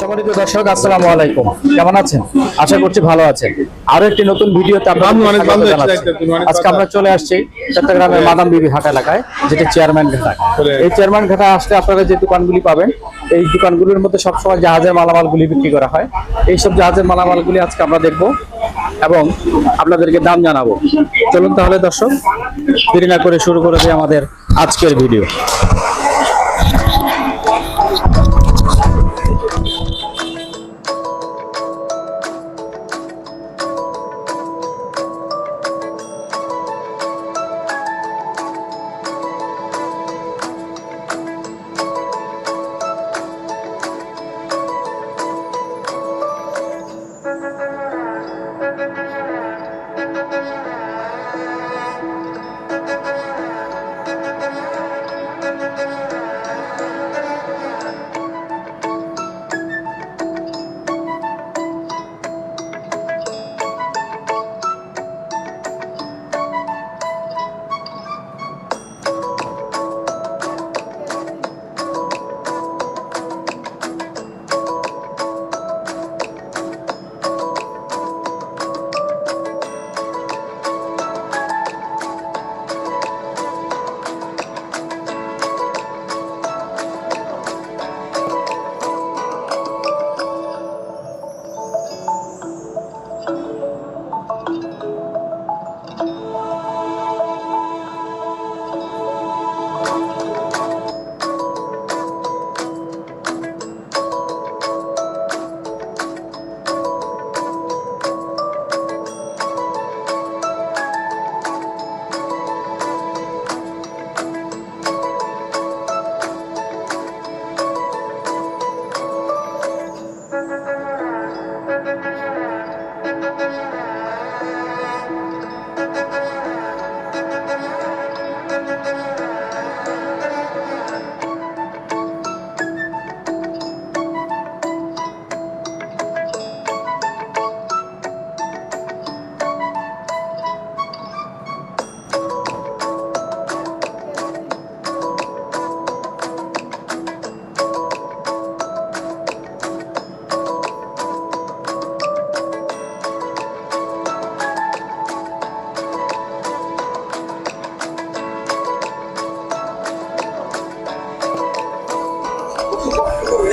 সম্মানিত দর্শক আসসালামু আলাইকুম। কেমন আছেন? আশা করছি ভালো আছেন। আরও একটি নতুন ভিডিওতে আজকে আমরা চলে আসছি চট্টগ্রামের মাদাম বিবি হাট এলাকায় যেটা চেয়ারম্যান ঘাটা। এই চেয়ারম্যান ঘাটা আসলে আপনারা যে দোকানগুলি পাবেন এই দোকানগুলির মধ্যে সবসময় জাহাজের মালামালগুলি বিক্রি করা হয়। এইসব জাহাজের মালামালগুলি আজকে আমরা দেখব এবং আপনাদেরকে দাম জানাব। চলুন তাহলে দর্শক দেরি না করে শুরু করে দিই আমাদের আজকের ভিডিও।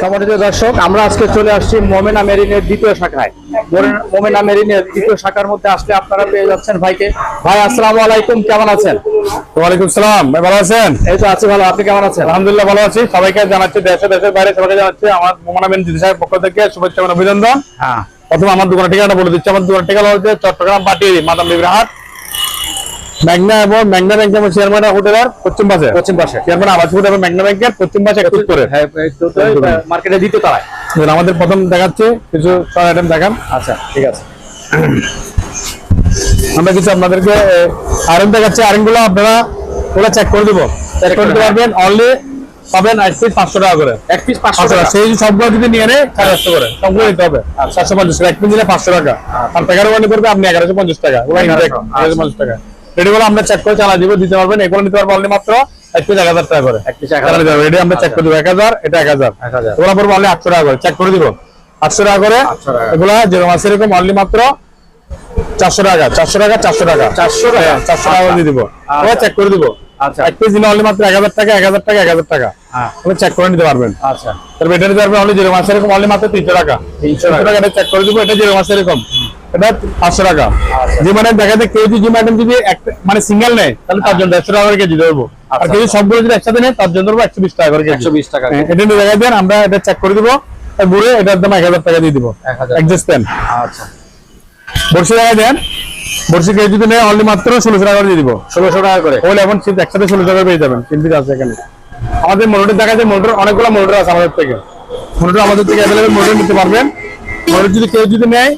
সম্মানিত দর্শক আমরা আজকে চলে আসছি মোমেনা মেরিনের দ্বিতীয় শাখায়। মোমেনা মেরিনের দ্বিতীয় শাখার মধ্যে আসলে আপনারা পেয়ে যাচ্ছেন ভাইকে। ভাই আসসালামু আলাইকুম কেমন আছেন? ওয়ালাইকুম সালাম ভাই ভালো আছেন? এই তো আছি ভালো আপনি কেমন আছেন? আলহামদুলিল্লাহ ভালো আছি সবাইকে জানাচ্ছি দেশে দেশের বাইরে সবাইকে জানাচ্ছি আমার মোমানা বেন দিদি সাহেব পক্ষ থেকে শুভেচ্ছা এবং অভিনন্দন। হ্যাঁ। প্রথমে আমার দোকানের ঠিকানা বলে দিচ্ছি আমার দোকানের ঠিকানা হচ্ছে চট্টগ্রাম পাটিয়ারি মাদাম বিবির মেঘনা এবং মেঘনা ব্যাংক এবং চেয়ারম্যান হোটেলের পশ্চিম পাশে। পশ্চিম পাশে। চেয়ারম্যান আবাস হোটেল এবং মেঘনা ব্যাংকের পশ্চিম পাশে একটু করে মার্কেটে তলায়। দেখুন, আমাদের প্রথম দেখাচ্ছি কিছু ছয় আইটেম দেখান। আচ্ছা ঠিক আছে। আমরা কিছু আপনাদেরকে আয়রন দেখাচ্ছি। আয়রনগুলো আপনারা ওগুলো চেক করে দিব। চেক করে দিতে পারবেন অনলি পাবেন এক পিস পাঁচশো টাকা করে। এক পিস পাঁচশো পাঁচশো টাকা। সেই সবগুলো যদি নিয়ে নেয় সাড়ে আটশো করে। সবগুলো নিতে হবে। চারশো পঞ্চাশ টাকা এক পিস নিলে পাঁচশো টাকা। আর এগারো বানি করবে আপনি এগারোশো পঞ্চাশ টাকা। ওগুলো পঞ্চাশ টাকা। রেডি বলে আমরা চেক করে চালা দিব দিতে পারবেন। এগুলো নিতে পারবেন অনলি মাত্র এক পিস এক হাজার টাকা করে। এক পিস এক হাজার রেডি আমরা চেক করে দিব। এক হাজার এটা এক হাজার। ওগুলো পড়ব অনলি আটশো টাকা করে। চেক করে দিব। আটশো টাকা করে 800 টাকা। এগুলা যেরকম আছে এরকম অনলি মাত্র চারশো টাকা। চারশো টাকা চারশো টাকা। চারশো টাকা। চারশো টাকা করে দিয়ে দিব। ওরা চেক করে দিব। আচ্ছা। এক পিস দিলে অনলি মাত্র এক হাজার টাকা এক হাজার টাকা এক হাজার টাকা। হ্যাঁ। চেক করে নিতে পারবেন। আচ্ছা। তারপর এটা নিতে পারবেন অনলি জিরো এরকম অনলি মাত্র তিনশো টাকা। তিনশো টাকা। এটা চেক করে দিব এটা জিরো এরকম। এটা পাঁচশো টাকা। মানে দেখা জিম আইটেম যদি মানে সিঙ্গেল নেয় তাহলে তার জন্য দেড়শো টাকা করে কেজি দেবো আর আচ্ছা। সবগুলো যদি একসাথে নেয় তার জন্য দেবো একশো বিশ টাকা করে একশো বিশ টাকা হ্যাঁ, এটা নিয়ে দেখা দেন আমরা এটা চেক করে দিব। ঘুরে এটার দাম এক হাজার টাকা দিয়ে দিব। এক হাজার। অ্যাডজাস্ট পেন আচ্ছা। বর্ষি টাকা দেন। বর্ষি কেজি যদি নেয় অনলি মাত্র ষোলোশো টাকা করে দিয়ে দিব। ষোলোশো টাকা করে। ওগুলো এখন একসাথে ষোলো টাকা পেয়ে যাবেন। তিন পিস আছে এখানে। আমাদের মোটর দেখা যায় মোটর অনেকগুলো মোটর আছে আমাদের থেকে। মোটর আমাদের থেকে অ্যাভেলেবেল মোটর নিতে পারবেন। মোটর যদি কেউ যদি নেয়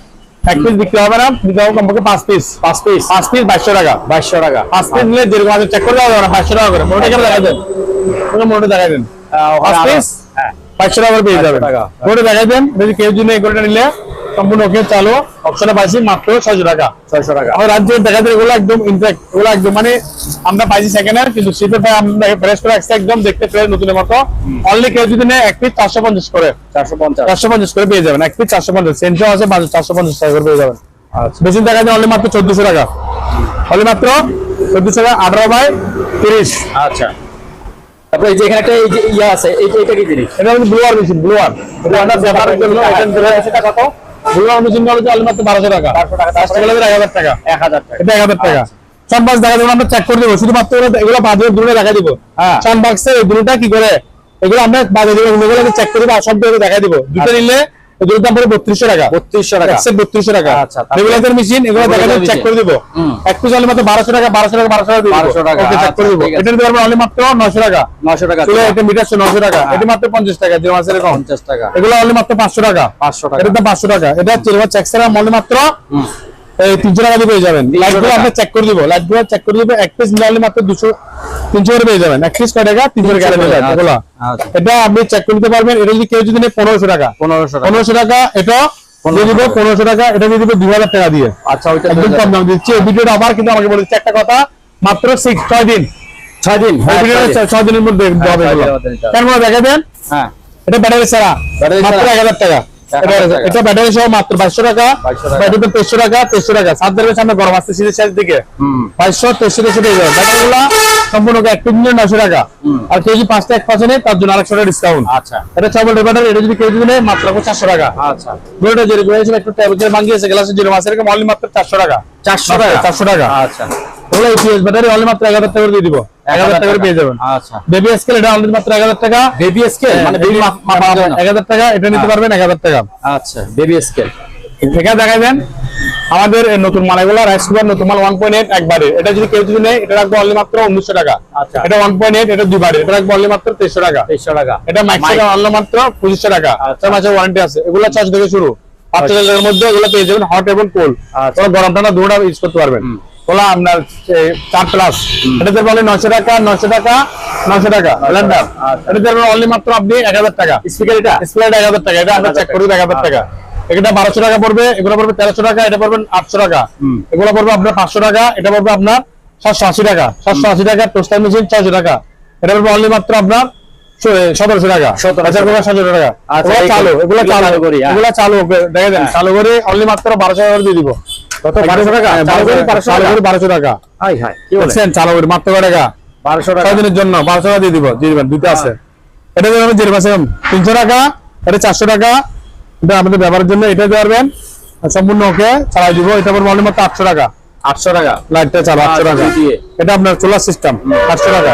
এক পিস বিক্রি হবে না দিতে হবে কমপক্ষে পাঁচ পিস পাঁচ পিস পাঁচ পিস বাইশশো টাকা। বাইশশো টাকা। পাঁচ পিস নিলে যেরকম আছে চেক করে দেওয়া না বাইশশো টাকা করে। মোটর দেখা দেন মোটর দেখা দেন। পাঁচ পিস হ্যাঁ। বাইশশো টাকা করে পেয়ে 500 যাবেন। টাকা। মোটর দেখা দেন। যদি কেউ যদি নিলে সম্পূর্ণ ওকে চালু। অপশনে পাইছি মাত্র ছয়শো টাকা। ছয়শো টাকা। আমার রাজ্যে দেখা যায় এগুলো একদম ইনফ্যাক্ট এগুলো একদম মানে আমরা পাইছি সেকেন্ড হ্যান্ড কিন্তু টাইম আমরা ফ্রেশ করে রাখছি একদম দেখতে ফ্রেশ নতুনের মতো। অনলি কেউ যদি নেয় এক পিস চারশো পঞ্চাশ করে। চারশো পঞ্চাশ। চারশো পঞ্চাশ করে পেয়ে যাবেন এক পিস চারশো পঞ্চাশ। সেন্টও আছে চারশো পঞ্চাশ টাকা করে পেয়ে যাবেন। বেশি দেখা যায় অনলি মাত্র চোদ্দশো টাকা। অনলি মাত্র চোদ্দশো টাকা আঠারো বাই তিরিশ। আচ্ছা। তারপরে এই যে এখানে একটা এই যে ইয়া আছে এটা কি জিনিস? এটা হচ্ছে ব্লুয়ার মেশিন ব্লুয়ার এটা আমরা ব্যবহারের জন্য সেটা কত? মেশিন মাত্র বারোশো টাকা। এক হাজার টাকা। এক হাজার টাকা। এটা এক হাজার টাকা। সানবাক্স দেখা আমরা চেক করে দেবো। শুধুমাত্র এগুলো- দূরে দেখা দিব। হ্যাঁ। সানবাক্সের এই দুটোটা কি করে? এগুলো আমরা চেক করে সব দেখা দিব। দুটো নিলে এগুলোর দাম পড়ে বত্রিশশো টাকা। বত্রিশশো টাকা। বত্রিশশো টাকা। আচ্ছা, রেগুলেটর মেশিন এগুলো দেখা চেক করে দিব। এক পিস অনলি মাত্র বারোশো টাকা বারোশো টাকা বারোশো টাকা বারোশো টাকা, চেক আচ্ছা, করে দিব। ঠিক আছে। এটা নিতে পারবেন মাত্র নশো টাকা। নশো টাকা চলে এটা মিটার নশো টাকা। হ্যাঁ। এটা মাত্র পঞ্চাশ টাকা যে মাসের এরকম। পঞ্চাশ টাকা। এগুলো অনলি মাত্র পাঁচশো টাকা। পাঁচশো টাকা। এটা পাঁচশো টাকা। এটা হচ্ছে চেক ছাড়া অনলি মাত্র তিনশো টাকা দিয়ে পেয়ে যাবেন। লাইট আমরা চেক করে দিব। লাইট চেক করে দিব এক পিস নিলে মাত্র দুশো তিনশো করে পেয়ে যাবেন। এক পিস কয় টাকা? তিনশো টাকা পেয়ে যাবেন। আচ্ছা। এটা আপনি চেক করে নিতে পারবেন। এটা যদি কেউ যদি নেয় পনেরোশো টাকা। পনেরোশো পনেরোশো টাকা এটা পনেরোশো টাকা। এটা দিয়ে দিব দুই হাজার টাকা দিয়ে। আচ্ছা ওইটা একদম কম দাম দিচ্ছি। এই ভিডিওটা আবার কিন্তু আমাকে বলেছে একটা কথা মাত্র সিক্স ছয় দিন। ছয় দিন। এই হ্যাঁ, ছয় দিন। ছয়- দিনের মধ্যে কেন দেখা দেন হ্যাঁ। এটা ব্যাটারি ছাড়া। মাত্র এক হাজার টাকা। এটা- ব্যাটারি সহ মাত্র বাইশশো টাকা। 2200 টাকা। তেইশশো টাকা তেইশশো টাকা। সাত সামনে গরম আসছে শীতের শেষ দিকে। হুম। বাইশশো তেইশশো তেইশশো পেয়ে যাবে ব্যাটারি গুলা সম্পূর্ণ এক নশো টাকা। আর যদি পাঁচটা এক তার জন্য আরেকশো টাকা ডিসকাউন্ট আচ্ছা। এটা চাবল ব্যাটারি এটা যদি যদি নেয় মাত্র চারশো টাকা। আচ্ছা। একটু টেবিল ভাঙিয়েছে গ্লাসের জিরো মাসের মাত্র চারশো টাকা। চারশো টাকা? চারশো টাকা। আচ্ছা। ওগুলো ইপিএস ব্যাটারি অনলি মাত্র এক হাজার টাকা করে দিয়ে দিব। এক হাজার টাকা। পেয়ে যাবেন। আচ্ছা। বেবি স্কেল এটা অনলি মাত্র এক হাজার টাকা। বেবি স্কেল মানে বেবি মাপার জন্য এক হাজার টাকা। এটা নিতে পারবেন এক হাজার টাকা। আচ্ছা বেবি স্কেল এখানে দেখা আমাদের নতুন মালাগুলো রাইস কুকার নতুন মাল ওয়ান পয়েন্ট এইট একবারে। এটা যদি কেউ যদি নেয় এটা রাখব অনলি মাত্র উনিশশো টাকা। আচ্ছা। এটা ওয়ান পয়েন্ট এইট এটা দুবারে। এটা রাখব অনলি মাত্র তেইশশো টাকা। তেইশশো টাকা। এটা ম্যাক্সিমাম অনলি মাত্র পঁচিশশো টাকা। আচ্ছা। চার মাসের ওয়ারেন্টি আছে। এগুলো চার্জ থেকে শুরু। পাঁচ হাজার টাকার মধ্যে এগুলো পেয়ে যাবেন হট এবং কোল্ড আচ্ছা। গরম ঠান্ডা দুটা ইউজ করতে পারবেন। ওগুলো আপনার চার প্লাস এটা অনলি নশো টাকা নশো টাকা নশো টাকা ব্লেন্ডার আচ্ছা। এটা দেবেন অনলি মাত্র আপনি এক হাজার টাকা। স্পিকার এটা? স্প্লাইড এক হাজার টাকা এটা আমরা চেক করি এক হাজার টাকা। এটা বারোশো টাকা পড়বে এগুলো পড়বে তেরোশো টাকা এটা পড়বে আটশো টাকা। এগুলো পড়বে আপনার পাঁচশো টাকা এটা পড়বে আপনার সাতশো আশি টাকা। সাতশো আশি টাকা টোস্টার মেশিন ছয়শো টাকা। এটা পড়বে অনলি মাত্র আপনার সতেরোশো টাকা। 1700 হাজার টাকা সতেরো টাকা। আচ্ছা, এগুলো এই চালু করে। এগুলো চালু। করি, হ্যাঁ। এগুলো চালু দেখে দেন চালু করে অনলি মাত্র বারোশো টাকা দিয়ে দিব। কত? বারোশো টাকা? চালু করে বারোশো চালু টাকা। করে বারোশো টাকা। হাই হাই কি বলে দেখছেন মাত্র কয় টাকা? বারোশো টাকা। দিনের জন্য বারোশো টাকা দিয়ে দিব দিয়ে দিবেন দুইটা আছে। এটা দেবেন জিরো পার্সেন্ট। তিনশো টাকা এটা চারশো টাকা। এটা আমাদের ব্যবহারের জন্য এটা দিয়ে পারবেন। সম্পূর্ণ ওকে চালাই দিব। এটা পড়বে অনলি মাত্র আটশো টাকা। আটশো টাকা। লাইটটা চালা আটশো আচ্ছা, টাকা। দিয়ে। এটা আপনার সোলার সিস্টেম আটশো টাকা।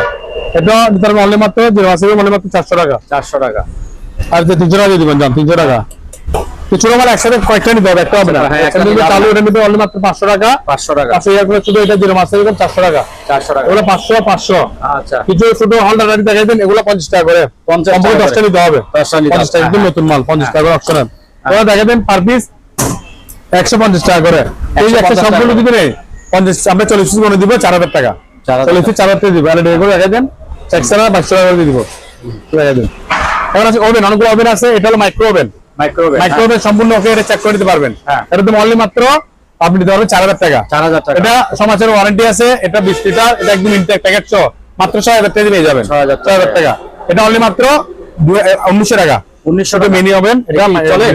এটা দিতে পারবেন অনলি মাত্র জিরো পার্সেন্ট মাত্র চারশো টাকা। চারশো টাকা। আর যে তিনশো টাকা দিয়ে দিবেন যান তিনশো টাকা। কিছু আমার একসাথে কয়েকটা নিতে হবে একটা হবে না। হ্যাঁ, চালু এটা নিতে মাত্র পাঁচশো টাকা। পাঁচশো টাকা। পাঁচশো টাকা করে শুধু এটা জিরো মাসের চারশো টাকা। চারশো টাকা। এগুলো পাঁচশো পাঁচশো। আচ্ছা। কিছু ছোট হলডার দেখাই দেন এগুলো পঞ্চাশ টাকা করে। 50 টাকা দশটা নিতে হবে। পঞ্চাশ টাকা একদম। নতুন মাল পঞ্চাশ টাকা করে অপশনাল ওরা দেখা দেন পার পিস একশো পঞ্চাশ টাকা করে। এই যে একটা সম্পূর্ণ দিবে নেই। পঞ্চাশ আমরা চল্লিশ পিস দিব চার হাজার টাকা। চার হাজার চল্লিশ পিস চার হাজার টাকা দিব। আর এটা করে দেখা দেন একশো টাকা বাইশশো টাকা করে দিব। দেখা দেন। এখন আছে ওভেন অনেকগুলো ওভেন আছে এটা হলো মাইক্রো ওভেন মাইক্রোওয়েভ মাইক্রো সম্পূর্ণ ওকে এটা চেক করে দিতে পারবেন। হ্যাঁ। এটা তো অনলি মাত্র আপনি দিতে পারবেন চার হাজার টাকা। চার হাজার টাকা। এটা সমাজের ওয়ারেন্টি আছে এটা বিশ লিটার এটা একদম ইনটেক প্যাকেট সহ। মাত্র ছয় হাজার টাকা পেয়ে যাবেন। 6,000 ছয় হাজার টাকা। এটা অনলি মাত্র উনিশশো টাকা। উনিশশো মিনি হবেন চলে?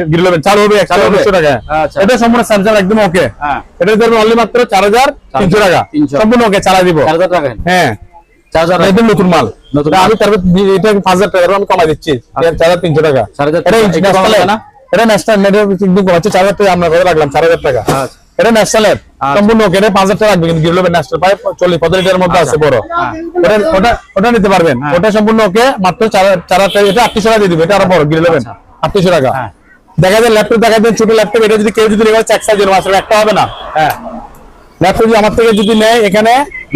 হবে? উনিশশো টাকা আচ্ছা। এটা সম্পূর্ণ স্যামসাং একদম ওকে হ্যাঁ। এটা ধরবেন অনলি মাত্র চার হাজার তিনশো টাকা। সম্পূর্ণ ওকে চালা দিব। হ্যাঁ। চার হাজার একদম নতুন মাল। নতুন আমি তারপর এটা পাঁচ হাজার টাকা আমি কমাই দিচ্ছি। চার হাজার তিনশো টাকা। 4,300 এটা একটু কমানো ন্যাশনাল যায় না? এটা ন্যাশনাল নেট কিন্তু কমাচ্ছে চার হাজার টাকা আমরা কত রাখলাম চার হাজার টাকা। আচ্ছা। এটা ন্যাশনাল সম্পূর্ণ ওকে এটা টাকা রাখবে কিন্তু গিরলো ন্যাশনাল প্রায় চল্লিশ পঁয়তাল্লিশ লিটারের মধ্যে আছে বড়। ওটা ওটা ওটা নিতে পারবেন। ওটা সম্পূর্ণ ওকে মাত্র টাকা। এটা টাকা দিয়ে দিবে এটা আরও বড় গিরলো আটত্রিশশো টাকা। হ্যাঁ। দেখা যায় ল্যাপটপ দেখা যায় ছোট ল্যাপটপ এটা যদি কেউ যদি সাইজের একটা হবে না। হ্যাঁ। ল্যাপটপ আমার থেকে যদি নেয় এখানে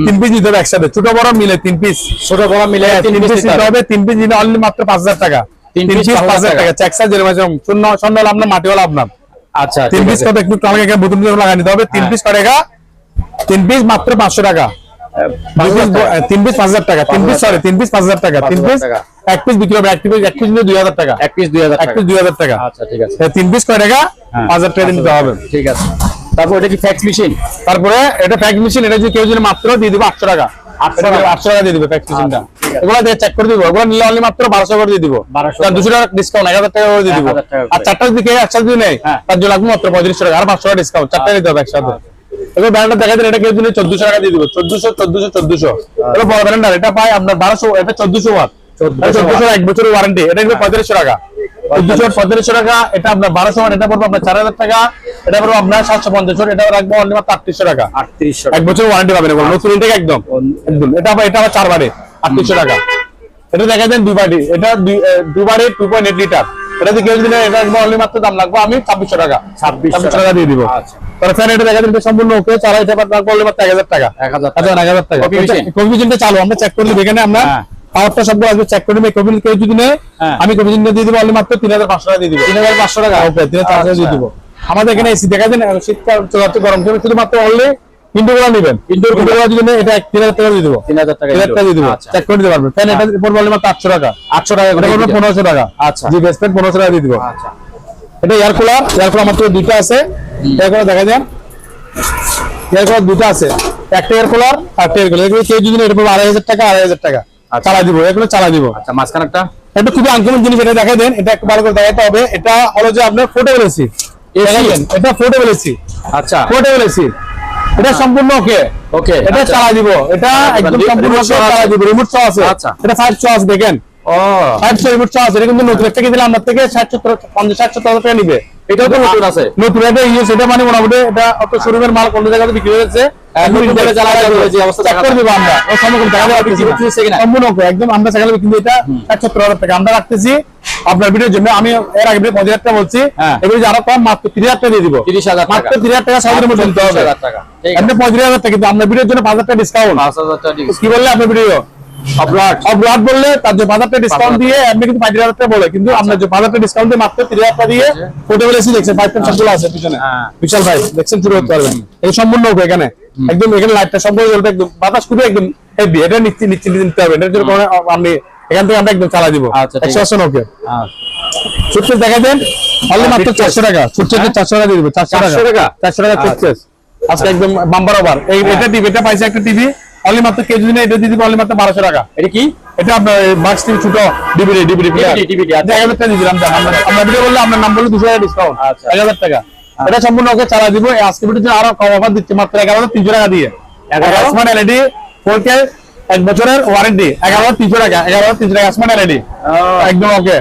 তিন পিস নিতে হবে একসাথে। ছোট বড় মিলে তিন পিস ছোট বড় মিলে তিন পিস নিতে হবে। তিন পিস নিলে অনলি মাত্র পাঁচ হাজার টাকা। তিন পিস পাঁচ হাজার টাকা। চেক সাইজের মাঝে শূন্য শূন্য হলো আপনার মাটি হলো আপনার আচ্ছা তিন পিস। কত একটু আমাকে এখানে বুতুম লাগাই নিতে হবে। তিন হ্যাঁ। পিস কত তিন পিস মাত্র পাঁচশো টাকা। তিন পিস পাঁচ হাজার টাকা। তিন পিস সরি তিন পিস পাঁচ হাজার টাকা। তিন পিস এক পিস বিক্রি হবে এক পিস এক পিস দুই হাজার টাকা। এক পিস দুই হাজার এক পিস দুই হাজার টাকা। আচ্ছা ঠিক আছে। তিন পিস কয় টাকা হ্যাঁ। পাঁচ হাজার টাকা দিতে হবে। ঠিক আছে। তারপর এটা কি ফ্যাক্স মেশিন তারপরে এটা প্যাক মেশিন এটা যদি কেউ যদি মাত্র দিয়ে দিবো আটশো টাকা। আটশো টাকা। দিয়ে দিবে প্যাক মেশিনটা আচ্ছা, ঠিক আছে। এগুলো দিয়ে চেক করে দিব। এগুলো নিলে অনলি মাত্র বারোশো করে দিয়ে দিব। দুশো টাকা ডিসকাউন্ট এক হাজার টাকা করে দিয়ে দিব। 1000 টাকা করে। আর চারটা যদি কেউ একসাথে দিয়ে নেয় হ্যাঁ। তার জন্য লাগবে মাত্র পঁয়ত্রিশশো টাকা। আর পাঁচশো টাকা ডিসকাউন্ট চারটা হবে একসাথে। এবার দেখা দেন এটা কেউ দিলে চোদ্দশো টাকা দিয়ে দিব। চোদ্দশো চোদ্দশো চোদ্দশো। এটা বড় ব্যান্ডার এটা পাই আপনার বারোশো এটা চোদ্দশো ওয়াট। চোদ্দশো এক বছরের ওয়ারেন্টি এটা কিন্তু পঁয়ত্রিশশো টাকা। চোদ্দশো পঁয়ত্রিশশো টাকা এটা আপনার বারোশো ওয়াট এটা পড়বে আপনার চার হাজার টাকা। এটা পড়বে আপনার সাতশো পঞ্চাশ এটা রাখব অনলি মাত্র আটত্রিশশো টাকা। আটত্রিশশো এক বছর ওয়ারেন্টি পাবেন এগুলো নতুন ইনটেক একদম। একদম। এটা আবার এটা আবার চার আটত্রিশশো টাকা। এটা দেখা দেন দুই বাড়ি এটা আহ, টু পয়েন্ট এইট লিটার এটা দিয়ে কেউ দিলে এটা অনলি মাত্র দাম লাগবে আমি ছাব্বিশশো টাকা। 2600 টাকা। দিয়ে দিব। আচ্ছা। তার ফ্যান এটা দেখা দেন সম্পূর্ণ ওকে চারা এটা অনলি মাত্র এক হাজার টাকা। এক হাজার আচ্ছা এক হাজার টাকা। মেশিনটা চালু আমরা চেক করে এখানে আমরা হ্যাঁ। পাওয়ারটা সব আসবে চেক করে নেবে। কফি কেউ যদি নেয় হ্যাঁ। আমি মেশিনটা দিয়ে দিব অনলি মাত্র তিন হাজার পাঁচশো টাকা দিয়ে দিব। তিন হাজার পাঁচশো টাকা। ওকে তিন হাজার দিয়ে আচ্ছা। দিব আমাদের এখানে এসি দেখা দেন শীতকাল চলাতে গরম চলে শুধুমাত্র অনলি নেবেন। ইনডোরগুলা যদি এটা তিন হাজার টাকা দিয়ে দিব। তিন হাজার টাকা দিয়ে দিব। আচ্ছা চেক করে দিতে পারবেন। ফ্যান এটা পড়বে অনলি মাত্র আটশো টাকা। আটশো টাকা করে। পনেরোশো টাকা। আচ্ছা। জি বেস্ট ফ্যান পনেরোশো টাকা দিয়ে দিব। আচ্ছা। এটা এয়ার কুলার এয়ার কুলার মাত্র দুটো আছে। এয়ার কুলার দেখা যান এয়ার কুলার দুটো আছে। একটা এয়ার কুলার আর একটা এয়ার কুলার এগুলো কেউ যদি এটা পড়বে আড়াই হাজার টাকা আড়াই হাজার টাকা। আচ্ছা। চালা দিব এগুলো চালা দিব। আচ্ছা মাঝখানেরটা? এটা খুবই আনকমন জিনিস এটা দেখা দেন। এটা একটু ভালো করে দেখাতে হবে। এটা হলো যে আপনার পোর্টেবল এসি এটা এসি আচ্ছা। এসি এটা সম্পূর্ণ ওকে ওকে এটা আচ্ছা। চালা দিব। এটা একদম সম্পূর্ণ চালা দিব। রিমোট সহ আছে। আচ্ছা। এটা ফাইভ চয়েস দেখেন। ও ফাইভ রিমোট সহ আছে এটা কিন্তু নতুন একটা দিলে আপনার থেকে ষাট সত্তর পঞ্চাশ ষাট সত্তর টাকা নিবে। এটাও তো নতুন আছে। নতুন ইউজ এটা মানে মোটামুটি এটা অত শোরুমের মাল কোন জায়গাতে বিক্রি ভিডিওর জন্য আমি এর আগে পঁচিশ হাজার টাকা বলছি হ্যাঁ। এবারে আরও কম মাত্র তিরিশ হাজার টাকা দিয়ে দিব। তিরিশ হাজার টাকা। মাত্র তিরিশ হাজার টাকা সাইজের মধ্যে দিতে হবে। 30,000 টাকা ঠিক পঁয়ত্রিশ হাজার টাকা কিন্তু আপনার ভিডিওর জন্য পাঁচ হাজার টাকা ডিসকাউন্ট কি বললে আপনার ভিডিও? অবরাট বললে তার যে পাঁচ টাকা ডিসকাউন্ট দিয়ে এমনি কিন্তু পঁয়ত্রিশ হাজার টাকা বলে। কিন্তু যে পাঁচ টাকা ডিসকাউন্ট দিয়ে মাত্র হাজার টাকা দিয়ে পোর্টেবল এসি দেখছেন ফাইভ পয়েন্ট সবগুলো আছে পিছনে। হ্যাঁ। বিশাল ভাই দেখছেন শুরু করতে পারবেন? এই সম্পূর্ণ ওকে এখানে। একদম এখানে লাইটটা সম্পূর্ণ জ্বলবে একদম। বাতাস খুবই একদম হেভি এটা নিচ্ছি নিচ্ছি নিতে হবে। এটার জন্য আপনি এখান থেকে আমরা একদম চালা দিব। আচ্ছা, একশো আশি ওকে আচ্ছা। সুটকেস দেখা দেন। অনলি মাত্র চারশো টাকা। সুটকেস চারশো টাকা দিয়ে দিব। চারশো টাকা? চারশো টাকা? আচ্ছা। সুটকেস আজকে একদম বাম্বার ওভার এই এটা টিভি এটা পাইছে একটা টিভি। অনলি মাত্র কেজি দিনে এটা দিয়ে দিব অনলি মাত্র বারোশো টাকা। এটা কি? এটা আপনার টিভি ছোট আচ্ছা। এক হাজার টাকা আমরা- আমরা ভিডিও বললে আপনার নাম বলে দুশো টাকা ডিসকাউন্ট আচ্ছা। এক হাজার টাকা। এটা সম্পূর্ণ ওকে চালা দিব। আজকে ভিডিওতে আরও কম অফার দিচ্ছে মাত্র এগারো হাজার তিনশো টাকা দিয়ে। এগারো? স্মার্ট এলইডি ফোর কে এক বছরের ওয়ারেন্টি এগারো হাজার তিনশো টাকা এগারো হাজার তিনশো টাকা স্মার্ট এলইডি একদম ওকে।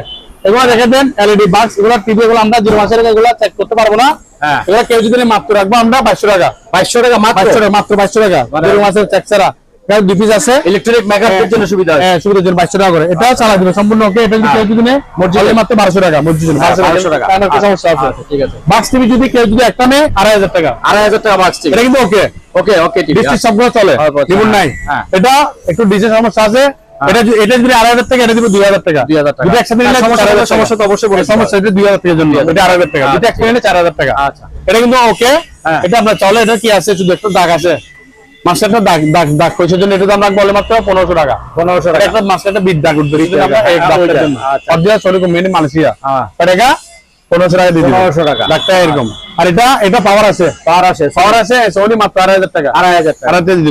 এগুলো দেখে দেন এলইডি বাক্স এগুলো টিভি এগুলো আমরা জিরো মাসের এগুলো চেক করতে পারব না। হ্যাঁ। কেউ যদি মাত্র রাখব আমরা বাইশশো টাকা। বাইশশো টাকা মাত্র? মাত্র বাইশশো টাকা। মানে- জিরো মাসের চেক ছাড়া। দুই পিস আছে। ইলেকট্রিক মেকআপের জন্য সুবিধা হ্যাঁ, জন্য টাকা করে। এটাও চালা দিবে সম্পূর্ণ ওকে এটা যদি কেউ যদি নেয় মসজিদে মাত্র বারোশো টাকা মসজিদ। হ্যাঁ, 1200 টাকা। সমস্যা আছে? আচ্ছা, ঠিক আছে। বাক্স টিভি যদি কেউ যদি একটা নেয় আড়াই হাজার টাকা। আড়াই হাজার টাকা বাক্স এটা কিন্তু ওকে ওকে ওকে ঠিক ডিস্ট্রিক্ট সবগুলো চলে। হ্যাঁ, আচ্ছা। নাই। হ্যাঁ। এটা একটু ডিজের সমস্যা আছে। এটা এটা যদি আড়াই হাজার টাকা এটা দিব দুই হাজার টাকা। 2000 টাকা। একসাথে নিলে আর সমস্যা চার হাজার তো অবশ্যই বলে সমস্যা এটা দুই হাজার টাকার জন্য। এটা আড়াই হাজার টাকা। দুটো আচ্ছা। একসাথে নিলে চার হাজার টাকা। আচ্ছা। এটা কিন্তু ওকে হ্যাঁ। এটা চলে এটা কি আছে? শুধু একটু দাগ আছে। মাস্টারটা দাগ দাগ দাগ পয়সার জন্য এটা দাম রাখব বলে মাত্র পনেরোশো টাকা। এটা টাকা। একটা মাস্টারটা বিদ দাগ উঠবে। এই জন্য আমরা টাকা। এই জন্য। আচ্ছা। মালয়েশিয়া। হ্যাঁ। টাকা দিয়ে 1500 টাকা। দাগটা এরকম। আর এটা এটা পাওয়ার আছে। পার আছে। পাওয়ার আছে মাত্র টাকা।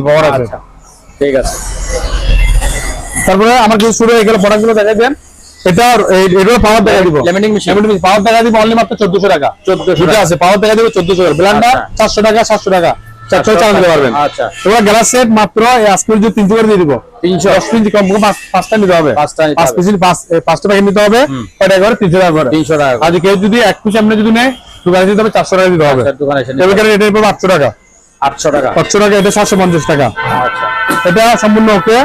পাওয়ার আছে। আচ্ছা। ঠিক আছে। তারপরে আমার কিছু শুরু হয়ে গেল প্রোডাক্টগুলো দেখা দেন। এটা এটা পাওয়ার দেখা দিব। Laminating machine। পাওয়ার দেখা দিব অনলি মাত্র চোদ্দশো টাকা। 1400 টাকা। আছে পাওয়ার দেখা দিব চোদ্দশো টাকা। ব্লেন্ডার। টাকা সাতশো টাকা। চারশো চালাতে দিতে পারবেন। আচ্ছা। এবার গ্লাস সেট মাত্র এই আজকে তিনশো করে দিয়ে দিব। 300 দশ পিস কম পাঁচটা নিতে হবে। পাঁচ পিস পাঁচটা প্যাকেট নিতে হবে। এটা করে? তিনশো টাকা করে। তিনশো টাকা আর কেউ যদি এক পিস যদি নেয় দোকানে দিতে হবে চারশো টাকা দিতে হবে। আচ্ছা, এবার এটা আটশো টাকা। আটশো টাকা। টাকা এটা সাতশো পঞ্চাশ টাকা। আচ্ছা। এটা সম্পূর্ণ ওকে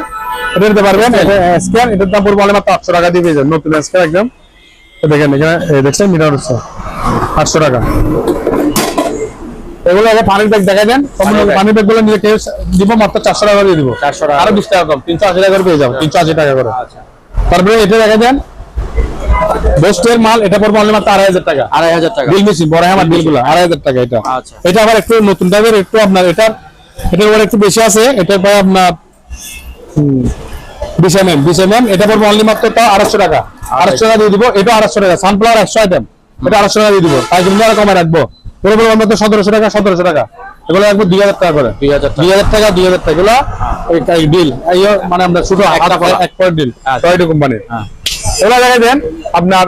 এটা নিতে পারবেন? স্ক্যান এটার দাম পড়বে মাত্র আটশো টাকা দিয়ে পেয়ে যাবেন। নতুন স্ক্যান একদম। দেখেন এখানে দেখছেন মিটার হচ্ছে। আটশো টাকা। এগুলো আগে পানির ব্যাগ দেখা দেন। পানির ব্যাগ। গুলো নিয়ে দিব মাত্র চারশো টাকা দিয়ে দিব। 400 টাকা। আরও বিশ টাকা কম তিনশো আশি টাকা করে পেয়ে যাব তিনশো আশি টাকা করে। আচ্ছা। তারপরে এটা দেখা দেন। বেস্টের মাল এটা পড়বে অনলি মাত্র আড়াই হাজার টাকা। আড়াই হাজার টাকা। বিল মেশিন বড় আমার আড়াই হাজার টাকা এটা। আচ্ছা। এটা আবার একটু নতুন টাইপের একটু আপনার এটার এটার একটু বেশি আছে। পরে আপনার বিশ এম এম বিশ এম এম এটা পড়বে অনলি মাত্র তাও আড়াইশো টাকা। আড়াইশো টাকা দিয়ে দিব এটা আড়াইশো টাকা সানফ্লাওয়ার একশো আইটেম এটা আড়াইশো টাকা দিয়ে দিব। তাই জন্য আরও কমে রাখব। বলব আমরা তো সতেরোশো টাকা সতেরোশো টাকা। এগুলো রাখব দুই হাজার টাকা করে। দুই হাজার টাকা। দুই হাজার টাকা এগুলো ডিল মানে আমরা কলা। এক পয়েন্ট ডিল। টয়টো কোম্পানির এগুলো দেখা দেন আপনার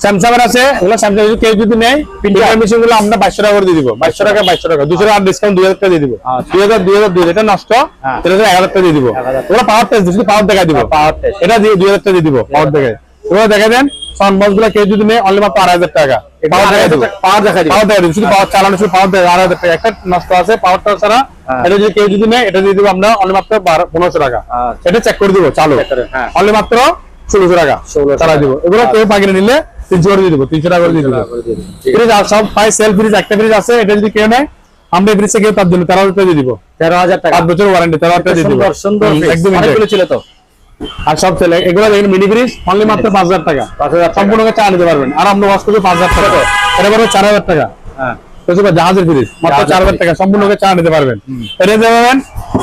স্যামসাং এর আছে এগুলো স্যামসাং কেউ যদি নেয় প্রিন্টার মেশিনগুলো আমরা বাইশশো টাকা করে দিয়ে দিব বাইশশো টাকা বাইশশো টাকা। দুশো টাকা ডিসকাউন্ট দুই হাজার টাকা দিয়ে দিব। আচ্ছা। দুই হাজার দুই হাজার দুই এটা নষ্ট। হ্যাঁ। এটা এক হাজার টাকা দিয়ে দিব। 1000 ওগুলো পাওয়ার টেস্ট পাওয়ার দেখা দিব। পাওয়ার টেস্ট এটা দিয়ে দুই হাজার টাকা দিয়ে দিব পাওয়ার দেখে ওগুলো দেখা দেনগুলো কেউ যদি নেয় অনলি মাত্র আড়াই হাজার টাকা। পাওয়ার দেখা দিব। পাওয়ার দেখা দিবে। পাওয়ার দেখা দিব শুধু পাওয়ার চালানো শুধু পাওয়ার দেখা আড়াই হাজার টাকা। একটা নষ্ট আছে পাওয়ারটা ছাড়া। হ্যাঁ। এটা যদি কেউ যদি নেয় এটা দিয়ে দিব আমরা অনলি মাত্র বারো পনেরোশো টাকা। আচ্ছা। এটা চেক করে দিব চালু। হ্যাঁ। অনলি মাত্র ষোলোশো টাকা। 1600 দিব। এগুলো কেউ পাকিয়ে নিলে তিনশো করে দিয়ে দিব তিনশো টাকা করে দিয়ে দিব। ফ্রিজ সব পাই সেল ফ্রিজ একটা ফ্রিজ আছে এটা যদি কেউ নেয় আমরা ফ্রিজে কেউ তার জন্য তেরো হাজার টাকা দিয়ে দিব। তেরো হাজার টাকা। পাঁচ বছর ওয়ারেন্টি তেরো হাজার টাকা দিয়ে দিব। সুন্দর সুন্দর হুম, fridge। একদম ছিল তো। আর সব ছেলে এগুলো দেখেন মিনি ফ্রিজ অনলি মাত্র পাঁচ হাজার টাকা। 5,000 টাকা। সম্পূর্ণ চা নিতে পারবেন। আর আমরা ওয়াশ করব পাঁচ হাজার টাকা। এটা পারবে চার হাজার টাকা। হ্যাঁ। জাহাজের ফ্রিজ মাত্র চার হাজার টাকা। সম্পূর্ণ চা নিতে পারবেন। এটা দিতে পারবেন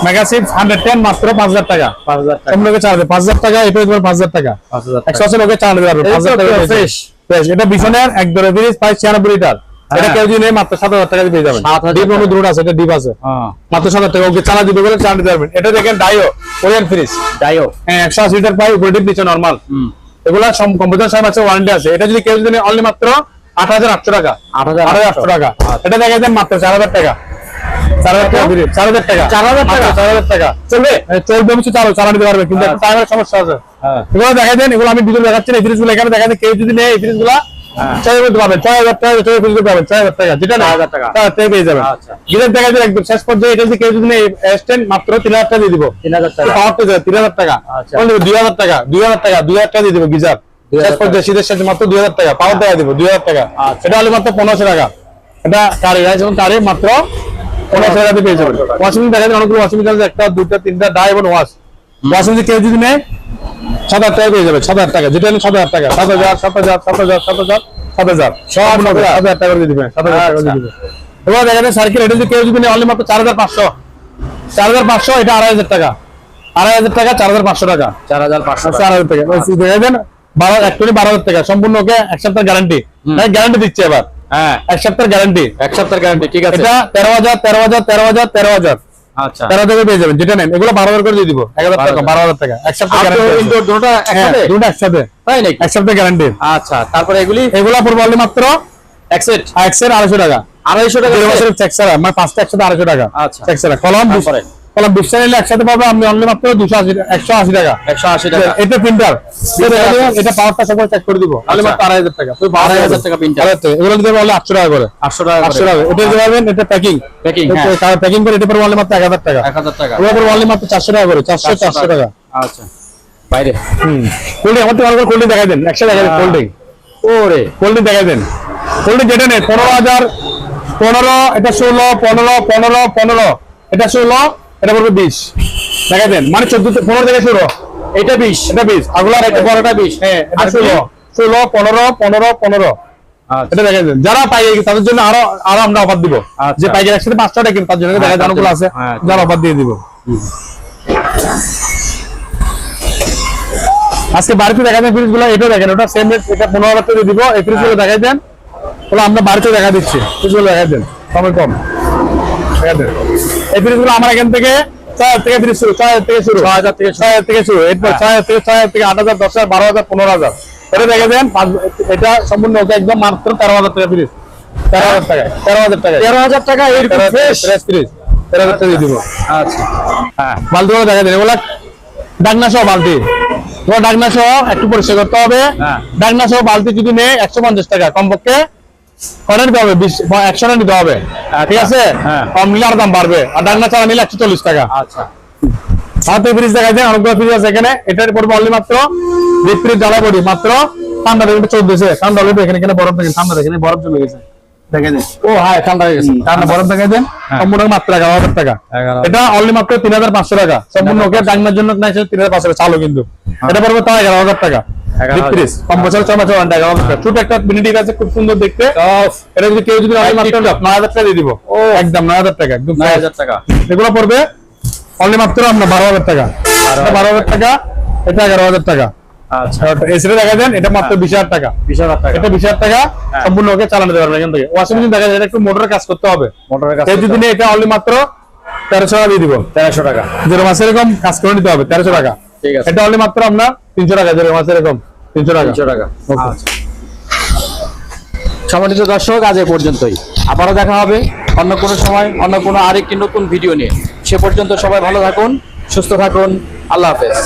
মেগাসিপ হান্ড্রেড টেন মাত্র পাঁচ হাজার টাকা। পাঁচ হাজার টাকা। সম্পূর্ণ চা পাঁচ হাজার টাকা এটা পাঁচ হাজার টাকা। পাঁচ হাজার একশো লোকের চা নিতে পারবেন পাঁচ হাজার টাকা। ফ্রেশ ফ্রেশ এটা বিছনের এক দরে ফ্রিজ প্রায় ছিয়ানব্বই লিটার। এটা হ্যাঁ। কেউ যদি মাত্র সাত হাজার টাকা দিয়ে পেয়ে যাবেন। 7,000 ডিপ অনু দূর আছে এটা ডিপ আছে। হ্যাঁ। মাত্র সাত হাজার টাকা ওকে চালা দিবে বলে চা নিতে পারবেন। এটা দেখেন ডাইও কোরিয়ান ফ্রিজ যাইও হ্যাঁ একশো আশি লিটার পাই উপরে ডিপ নিচে নর্মাল এগুলা সব কম্পিউটার সাহেব আছে ওয়ারেন্টি আছে। এটা যদি কেউ যদি অনলি মাত্র আট হাজার আটশো টাকা। আট হাজার আট হাজার আটশো। টাকা। এটা দেখা যায় মাত্র চার হাজার টাকা। চার হাজার টাকা চার হাজার টাকা। চার হাজার টাকা? মাত্র চার হাজার টাকা। চলবে? চলবে আমি চালু চালা নিতে পারবে কিন্তু টাইমের সমস্যা আছে। এগুলো দেখা দেন এগুলো আমি ভিডিও দেখাচ্ছি এই ফ্রিজগুলো এখানে দেখা যায় কেউ যদি নেয় এই ফ্রিজগুলা। ছয় হাজার পাবেন ছয় হাজার টাকা ছয় ফ্রিজ পাবেন ছয় হাজার টাকা যেটা না 6,000 টাকা। ছয় পেয়ে যাবেন। দেখা যায় একদম শেষ পর্যায়ে এটা যদি কেউ যদি নেয় স্ট্যান্ড মাত্র তিন হাজার টাকা দিয়ে দিব। তিন হাজার টাকা। পাওয়ার পেয়ে যাবে তিন হাজার টাকা। আচ্ছা। দুই হাজার টাকা দুই হাজার টাকা দুই হাজার টাকা দিয়ে দিব গিজার। শেষ পর্যায়ে শীতের শেষে মাত্র দুই হাজার টাকা পাওয়ার টাকা দিব দুই হাজার টাকা। আচ্ছা। এটা হলে মাত্র পনেরোশো টাকা। এটা কারি রাইস এবং মাত্র পনেরোশো টাকাতে পেয়ে যাবেন। ওয়াশিং মেশিন দেখা যায় অনেকগুলো ওয়াশিং মেশিন একটা দুটা তিনটা ডাই এবং ওয়াশ ওয়াশিং মেশিন কেউ যদি নেয় সাত হাজার টাকা পেয়ে যাবে সাত হাজার টাকা। যেটা হলে সাত হাজার টাকা। সাত হাজার সাত হাজার সাত হাজার সাত হাজার সাত হাজার। সব সাত হাজার। টাকা দিয়ে দিবেন সাত হাজার টাকা দিয়ে দিবেন। এবার দেখা যায় সার্কেল এটা যদি কেউ যদি নেয় অনলি মাত্র চার হাজার পাঁচশো। চার হাজার পাঁচশো এটা আড়াই হাজার টাকা। আড়াই হাজার টাকা চার হাজার পাঁচশো টাকা। চার হাজার পাঁচশো চার হাজার টাকা। বারো বারো হাজার টাকা। সম্পূর্ণ ওকে এক সপ্তাহ গ্যারান্টি গ্যারান্টি দিচ্ছে এবার। হ্যাঁ। এক সপ্তাহ গ্যারান্টি এক সপ্তাহের গ্যারান্টি ঠিক আছে। এটা তেরো হাজার তেরো হাজার তেরো হাজার তেরো হাজার। আচ্ছা। তেরো হাজার পেয়ে যাবেন। যেটা নেন এগুলো বারো হাজার করে দিয়ে দিব। এক হাজার টাকা বারো হাজার। টাকা। এক সপ্তাহ আউটডোর গ্যারান্টি ইনডোর একসাথে? দুটো একসাথে। তাই নাকি? এক সপ্তাহ গ্যারান্টি আচ্ছা তারপরে এগুলি? এগুলো পড়বে মাত্র এক সেট? এক্সের আড়াইশো টাকা। আড়াইশো টাকা বছরের চেক ছাড়া মানে পাঁচটা একসাথে আড়াইশো টাকা। আচ্ছা। চেক ছাড়া। কলম বিশ- বিশটা নিলে একসাথে পাবে আপনি অনলি মাত্র দুশো আশি একশো আশি টাকা। একশো আশি টাকা। এটা প্রিন্টার এটা পাওয়ারটা সবাই চেক করে দিব। অনলি মাত্র আড়াই হাজার টাকা। আড়াই হাজার টাকা printer। এগুলো দিতে পারলে আটশো টাকা করে। আটশো টাকা আটশো টাকা এটা দিতে পারবেন এটা প্যাকিং হ্যাঁ। প্যাকিং করে এটা পারব অনলি মাত্র এক হাজার টাকা। এক হাজার টাকা। ওগুলো পারব অনলি মাত্র চারশো টাকা করে। চারশো চারশো টাকা। আচ্ছা। বাইরে। হুম। কোল্ড আমার তো দেখাই দেন। একশো দেখাই দেন কোল্ড ওরে। কোল্ড দেখাই দেন। কোল্ড যেটা নেই পনেরো হাজার পনেরো এটা ষোলো পনেরো পনেরো পনেরো। এটা ষোলো এটা পড়বে বিশ। দেখাই দেন। মানে চোদ্দ পনেরো থেকে শুরু এটা বিশ। এটা বিশ। আগুলো এটা বড়টা বিশ। হ্যাঁ আর ষোলো। ষোলো পনেরো পনেরো পনেরো। আচ্ছা। এটা দেখা যায় যারা পাইকারি তাদের জন্য আরও আরও আমরা অফার দিব। আচ্ছা। যে পাইকারি একসাথে পাঁচটা টাকা তার জন্য দেখা তার আছে। হ্যাঁ, যারা অফার দিয়ে দিব। আজকে বাড়িতে দেখা যায় ফ্রিজগুলো। এটাও দেখেন ওটা সেম রেট এটা পনেরো হাজার টাকা দিব। এই ফ্রিজগুলো হ্যাঁ। দেখাই দেন। ওগুলো আমরা বাড়িতে দেখা দিচ্ছি। ফ্রিজগুলো দেখাই দেন। কমে কম। দেখা দেন এই ফ্রিজ আমার এখান থেকে ছয় হাজার থেকে ফ্রিজ শুরু ছয় হাজার থেকে শুরু। ছয় হাজার থেকে ছয় হাজার থেকে শুরু। এরপর ছয় হাজার থেকে ছয় হাজার থেকে আট হাজার দশ হাজার বারো হাজার পনেরো হাজার। এটা দেখে দেন এটা সম্পূর্ণ একদম মাত্র তেরো হাজার টাকা ফ্রিজ তেরো হাজার টাকায়। তেরো হাজার টাকায়। তেরো হাজার টাকা এরকম ফ্রেশ ফ্রেশ ফ্রিজ তেরো হাজার টাকা দিয়ে দিব। আচ্ছা। হ্যাঁ। বালতি গুলো দেখা দেন এগুলা ডাকনা সহ বালতি। এগুলো ডাকনা সহ একটু পরিষ্কার করতে হবে। হ্যাঁ। ডাকনা সহ বালতি যদি নেই একশো পঞ্চাশ টাকা কমপক্ষে। হবে একশো নিতে হবে। ঠিক আছে? হ্যাঁ। কম নিলে আর দাম বাড়বে। আর ডাকনা ছাড়া নিলে একশো চল্লিশ টাকা। আচ্ছা। হাতে ফ্রিজ দেখা যায় অনেকগুলো ফ্রিজ আছে এখানে। এটার পড়বে অনলি মাত্র ডিপ ফ্রিজ জ্বালা পড়ি মাত্র ঠান্ডা চলতেছে এখানে এখানে বরফ দেখেন ঠান্ডা দেখেন বরফ জমে গেছে। ও হ্যাঁ ঠান্ডা হয়ে গেছে। ঠান্ডা বরফ দেখে দেন। সম্পূর্ণ মাত্র এগারো হাজার টাকা। এটা অনলি মাত্র তিন হাজার পাঁচশো টাকা। সম্পূর্ণ ওকে ডাকনার জন্য তিন হাজার পাঁচশো চালু কিন্তু। এটা পড়বে তাও এগারো হাজার টাকা। 11,000 ডিপ ফ্রিজ কম বছর ছয় মাসের ওয়ারেন্টি এগারো ছোট একটা মিনিটি আছে খুব সুন্দর দেখতে। এটা যদি কেউ যদি মাত্র নয় হাজার টাকা দিয়ে দিব। একদম নয় হাজার টাকা একদম নয় হাজার টাকা। এগুলো পড়বে অনলি মাত্র আপনার বারো হাজার টাকা। বারো হাজার টাকা। এটা এগারো হাজার টাকা। আচ্ছা। এসিটা দেখা দেন এটা মাত্র বিশ হাজার টাকা। বিশ হাজার টাকা। এটা বিশ হাজার টাকা হ্যাঁ। সম্পূর্ণ ওকে চালানো পারবেন এখান থেকে। ওয়াশিং মেশিন দেখা যায় একটু মোটরের কাজ করতে হবে। মোটরের যদি এটা অনলি মাত্র তেরোশো টাকা দিয়ে দিব। তেরোশো টাকা। যেরকম মাসে এরকম কাজ করে নিতে হবে তেরোশো টাকা। ঠিক আছে। এটা অনলি মাত্র আপনার তিনশো টাকা যেরকম মাসে এরকম। তিনশো টাকা। তিনশো টাকা. আচ্ছা। সম্মানিত দর্শক আজ এ পর্যন্তই। আবারও দেখা হবে অন্য কোনো সময় অন্য কোনো আরেকটি নতুন ভিডিও নিয়ে। সে পর্যন্ত সবাই ভালো থাকুন সুস্থ থাকুন। আল্লাহ হাফেজ।